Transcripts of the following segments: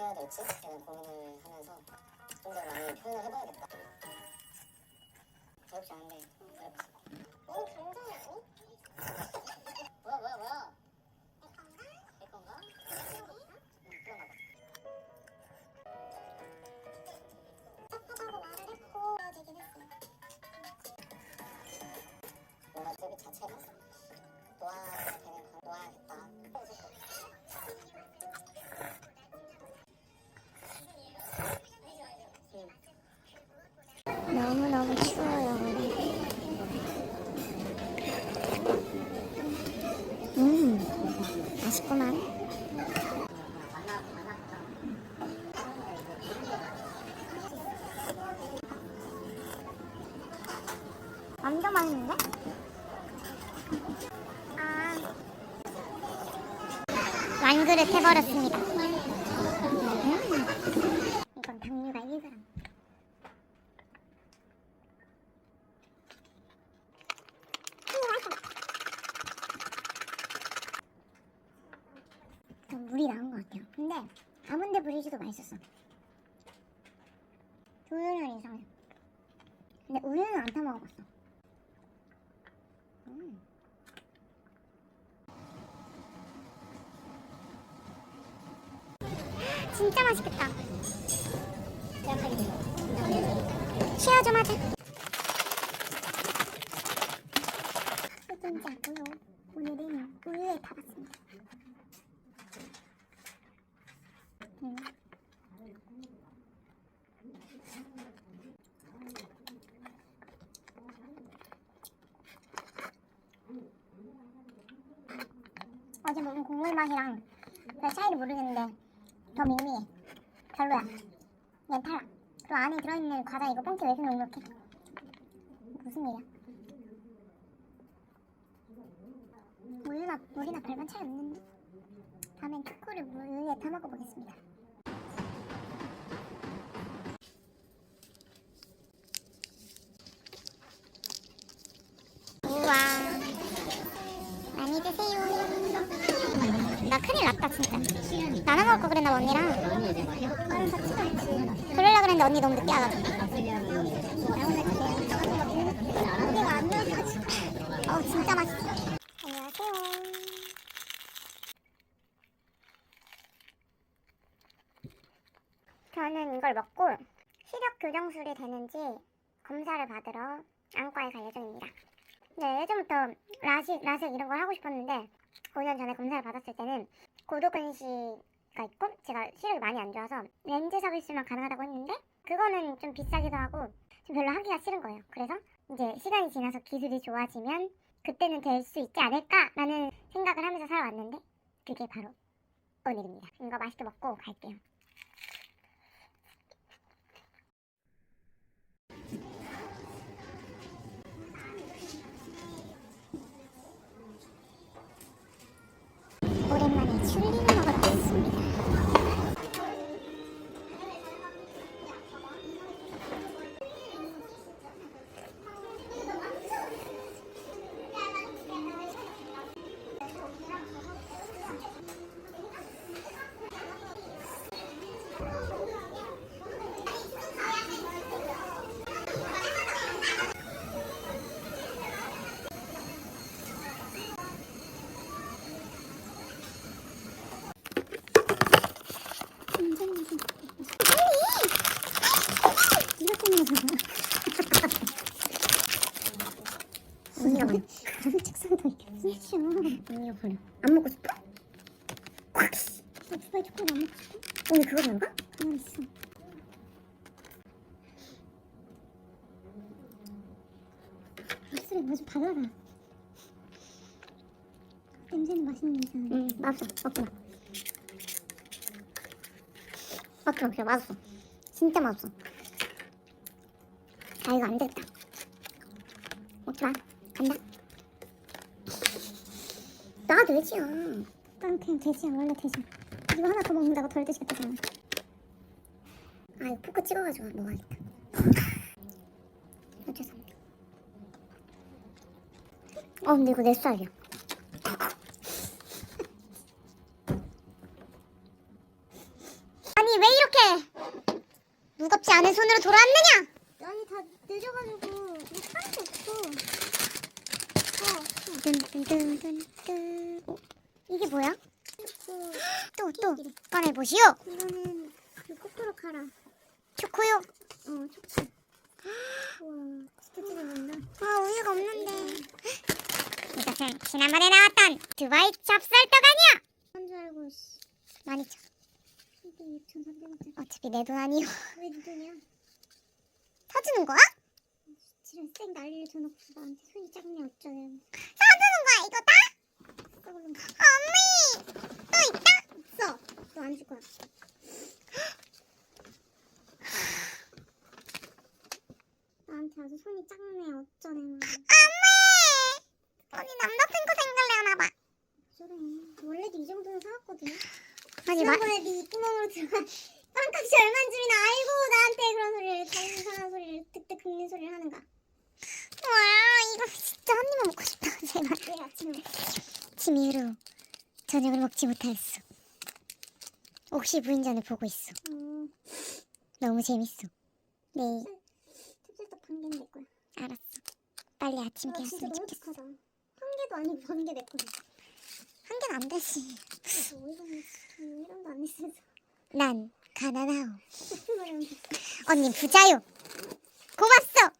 해야 될지 저는 고민을 하면서 좀 더 많이 표현을 해봐야겠다. 어렵지 않은데 어렵다. 너무 너무너무 추워요. 음, 맛있구만. 완전 맛있는데? 아. 완그릇 해버렸습니다. 음. 이건 당류가 1g. 좀 물이 나은 것 같아요. 근데 아몬드 브리즈도 맛있었어. 우유는 이상해. 근데 우유는 안 타 먹어봤어. 음. 진짜 맛있겠다. 쉐어 좀 하자. 흑인지 않고요. 오늘은 우유에 타봤습니다. 음. 어제 먹은 국물 맛이랑 별 차이를 모르겠는데 더 밍밍해. 별로야. 얘 탈락. 그리고 안에 들어있는 과자 이거 뻥튀 왜 이렇게 눅눅해? 무슨 일이야? 우유나 물이나 별반 차이 없는데? 다음엔 초코를 우유에 타 먹어 보겠습니다. 큰일 났다 진짜. 나눠 먹을 거 그랬나 봐, 언니랑. 그러려 그랬는데 언니 너무 늦게 와가지고. 어 진짜 맛있어. 저는 이걸 먹고 시력 교정술이 되는지 검사를 받으러 안과에 갈 예정입니다. 네, 예전부터 라식, 라섹 이런 걸 하고 싶었는데 5년 전에 검사를 받았을 때는 고도근시가 있고 제가 시력이 많이 안 좋아서 렌즈 서비스만 가능하다고 했는데 그거는 좀 비싸기도 하고 좀 별로 하기가 싫은 거예요. 그래서 이제 시간이 지나서 기술이 좋아지면 그때는 될 수 있지 않을까라는 생각을 하면서 살아왔는데 그게 바로 오늘입니다. 이거 맛있게 먹고 갈게요. 이렇게 싫어. 언니가 버려. 안 먹고 싶어? 꽉! 나 두바이 초콜릿 안 먹고 싶어? 오늘 그거 먹어? 가만 있어. 입술에 뭐 좀 발라라. 냄새는 맛있는 냄새. 응, 맛없어. 마. 밖에 없어 맛없어 진짜 맛없어 아 이거 안 되겠다 먹지마 간다 나 돼지야 난 그냥 돼지야 원래 돼지야 이거 하나 더 먹는다고 덜 돼지 같잖아 아 이거 포크 찍어가지고 먹어야겠다 아, 죄송합니다 어 근데 이거 내 스타일이야 아니 집안으로 돌아왔느냐? 아니 다 늦어가지고 뭐 사는 게 없어. 어. 뜬뜬뜬뜬뜬. 어, 이게 뭐야? 또 또 꺼내 보시오. 이거는 그 코코로 카라. 초코요? 어 초코. 진짜 찌개난다. 아 우유가 없는데. 이것은 지난번에 나왔던 두바이 찹쌀떡 아니야? 한줄 알고 씨. 많이 쳐. 이게 6,300원짜리. 어차피 내 돈 아니오. 왜네 돈이야? 사주는 거야? 지금 쌩 난리를 쳐놓고 나한테 손이 작네 어쩌네. 사주는 거야 이거 다? 언니 또 있다? 없어. 너안줄 거야. 나한테 아주 손이 작네 어쩌네. 엄마! 언니 남자친구 생길래나 봐. 그래. 원래도 이 정도는 사왔거든. 아니 마... 지난번에 네 입구멍으로 들어간 빵값이 얼마인 줄이나 알고 나한테 그런 소리를 다른 이상한 소리를 득득 긁는 소리를 하는가. 와 이거 진짜 한 입만 먹고 싶다 제발. 내일 아침에. 아침 이후로 저녁을 먹지 못하였어. 혹시 부인전을 보고 있어. 너무 재밌어. 네. 찹쌀떡 반 개는 내 거야. 알았어. 빨리 아침 깨웠으면 좋겠어. 한 개도 아니고 반개 내 거야. 한 개는 안 되지. 이런도 안 했으면서. 난 가난하오. 언니 부자요. 고맙소.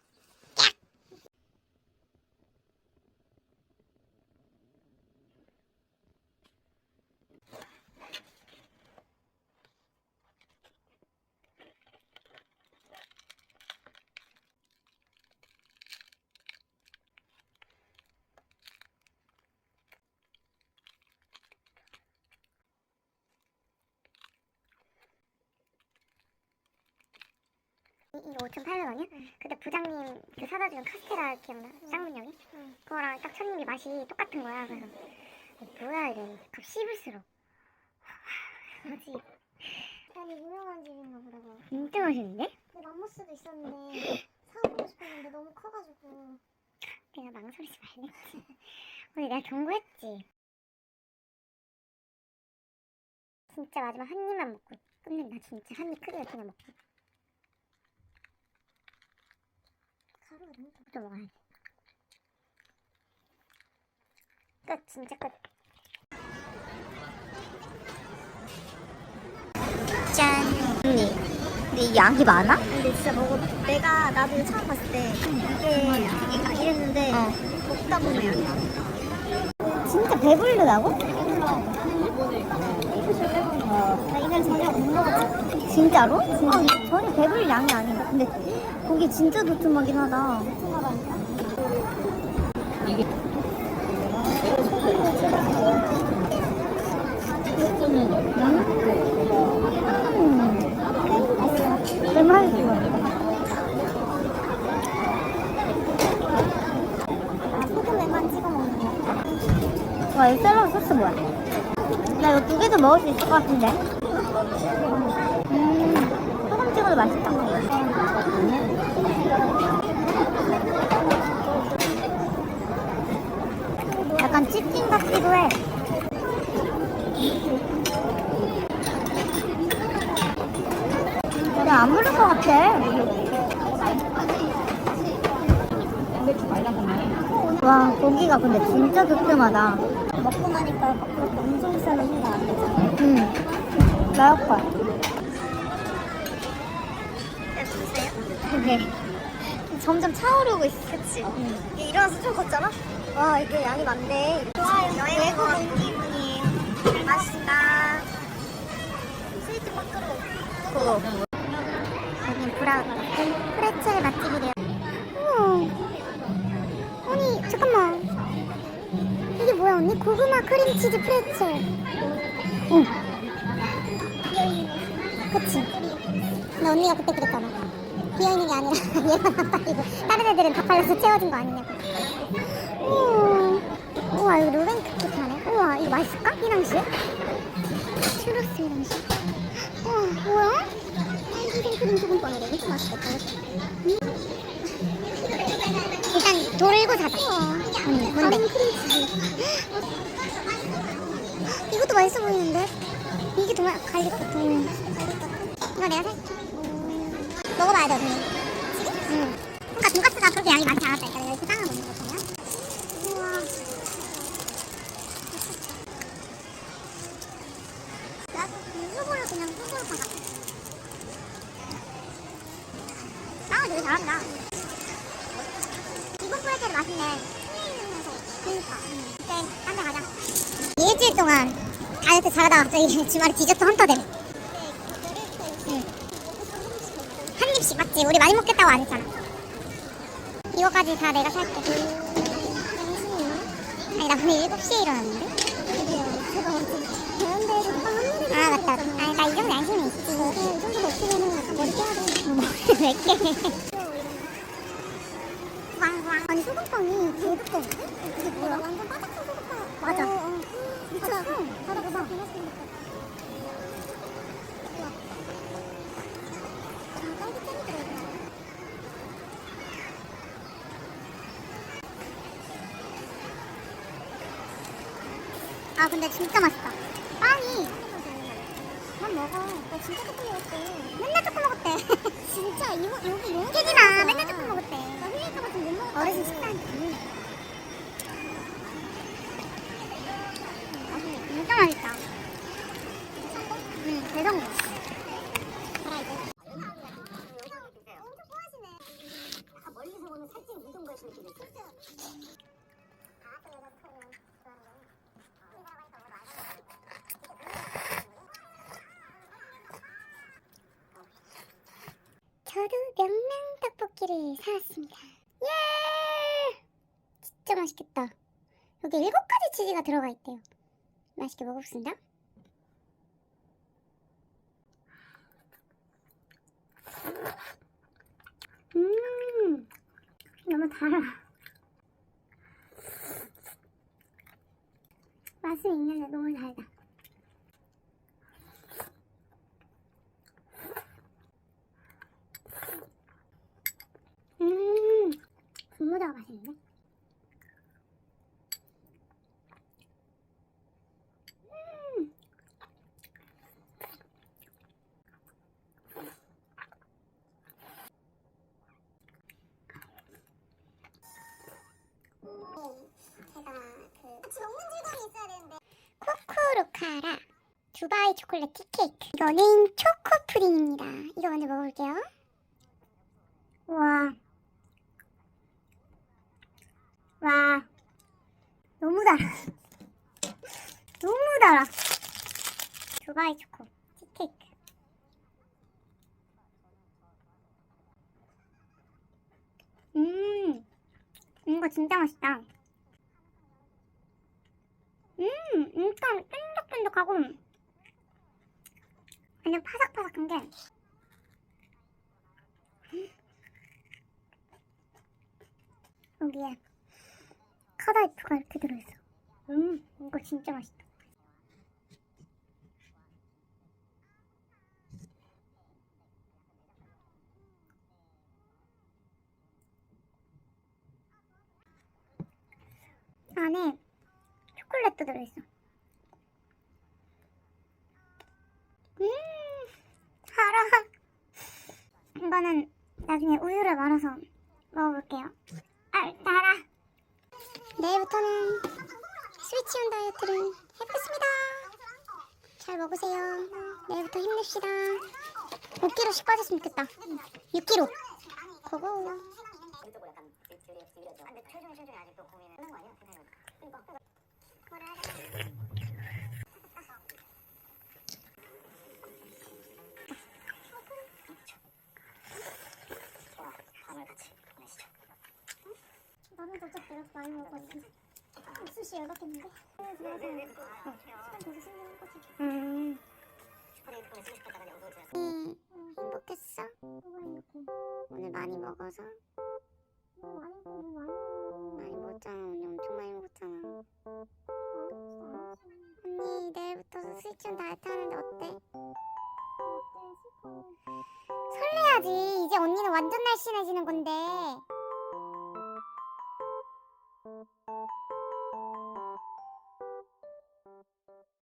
이게 5,800원이야? 그때 부장님 그 사다 준 카스테라 기억나? 쌍문역이? 그거랑 딱 첫입이 맛이 똑같은 거야. 그래서 뭐야 이래. 갑 씹을수록. 뭐지? 아니 유명한 집인가 보다고. 진짜 맛있는데? 근데 맘모스도 있었는데 사보고 싶었는데 너무 커가지고. 내가 망설이지 말랬지. 언니 내가 경고했지. 진짜 마지막 한 입만 먹고 끝낸다 진짜 한 입 크게 그냥 먹고. 좀 먹어야 돼. 끝, 진짜 끝. 짠. 언니, 근데 이 양이 많아? 근데 진짜 먹어. 내가 나도 처음 봤을 때 이게 이게 이랬는데 어. 먹다 보면 진짜 배부르다고? 나 이날 저녁 못 먹었어. 진짜로? 진짜 전혀 배부를 양이 아닌데. 근데 고기 진짜 두툼하긴 하다. 음. 내 소금에만 찍어 먹는 거. 와, 이 샐러드 소스 뭐야? 나 이거 두개더 먹을 수 있을 것 같은데? 음, 소금 찍어도 맛있다. 약간 치킨 같기도 해. 근데 안 부를 것 같아. 와, 고기가 근데 진짜 두툼하다. 먹고 나니까 엄청 비싸면 생각 안 되잖아. 응. 거 네. 점점 차오르고 있어. 그치? 이게 일어나서 좀 걷잖아? 와, 이게 양이 많네. 여행 온 기분이에요. 맛있다. 스위트 밖으로. 그거. 여기 브라운 프레첼 맛집이래요. 우와. 아니 잠깐만. 이게 뭐야 언니? 고구마 크림치즈 프레첼. 응. 그치. 근데 언니가 그때 그랬잖아. 비어있는 게 아니라 얘만 안 팔리고 다른 애들은 다 팔려서 채워진 거 아니냐고. 우와. 우와 이거 루벤 쿠키 파네. 우와 이거 맛있을까? 희낭시에? 츄러스 희낭시. 우와 뭐야? 생크림 소금빵이래. 이거 맛있겠다. 음. 일단 돌고 사자. 응, 뭔데? 이것도 맛있어 보이는데? 이게 정말 갈릭 같은. 이거 내가 살게. 먹어봐야 돼 언니. 지금? 응. 그러니까 돈가스가 그렇게 양이 많지 않았다니까 그러니까 내가 이렇게 하나 먹는 거 보면. 우와. 나 일부러 그냥 일부러 간 같아. 아 되게 잘한다. 이번 프레첼 맛있네. 음. 그니까. 그때 딴 데 가자. 일주일 동안 다이어트 잘하다 갑자기 주말에 디저트 헌터 되네. 150씩 맞지? 우리 많이 먹겠다고 안 했잖아 이거까지 다 내가 살게 음, 음, 음. 아니 나 오늘 7시에 일어났는데? 아 맞다 아니 나이 정도 양심이 있지 이 정도 없으면 머리 깨야 돼왜 깨? 왕왕 아니 소금빵이 개두꺼운데? 이게 뭐야? 완전 바삭한 소금빵 맞아 어, 어. 바삭한 바삭한 아 근데 진짜 맛있다. 빵이. 난 먹어. 나 진짜 조금 먹었대. 맨날 조금 먹었대. 진짜 이거 여기 용개지마 맨날 조금 먹었대. 나 흘릴까봐 지금 못 먹어. 어르신 식단. 음. 맛있네. 진짜 맛있다. 응, 대성공. 엄청 좋아하시네. 멀리서 보는 살찐 운동가 씨 느낌이 있어. 아, 또 여자 스타일은 좋아하는 거네. 저도 명랑 떡볶이를 사왔습니다. 예! 진짜 맛있겠다. 여기 일곱 가지 치즈가 들어가 있대요. 맛있게 먹어보겠습니다. 음, 너무 달아. 맛은 있는데 너무 달다. 음, 분모자가 맛있는데? 음. 제가 그 같이 먹는 즐거움이 있어야 되는데 코코루카라 두바이 초콜릿 티케이크 이거는 초코 푸딩입니다 이거 먼저 먹어볼게요 와. 와. 너무 달아. 너무 달아. 두바이 초코 치케이크. 음. 이거 진짜 맛있다. 음, 일단 쫀득쫀득하고 완전 파삭파삭한 게 여기에 카다이프가 이렇게 들어있어. 음, 이거 진짜 맛있다. 안에 초콜릿도 들어있어. 음, 달아. 이거는 나중에 우유를 말아서 먹어볼게요. 아, 달아. 내일부터는 스위치온 다이어트를 해보겠습니다. 잘 먹으세요. 내일부터 힘냅시다. 5kg씩 빠졌으면 좋겠다. 6kg. 고고. 이쪽으로 약간 들이었죠. 근데 최종 실중이 아직도 고민을 하는 거 아니야? 괜찮아. 자, 밤을 같이 보내시죠. 나는 살짝 내가 많이 먹었지. 옥수수 열받겠는데? 시간 되게 신기한 거지. 음. 음, 행복했어? 오늘 많이 먹어서? 많이 먹어, 많이 많이 먹었잖아. 오늘 엄청 많이 먹었잖아. 언니 내일부터 스위치온 다이어트 하는데 어때? 설레야지. 이제 언니는 완전 날씬해지는 건데.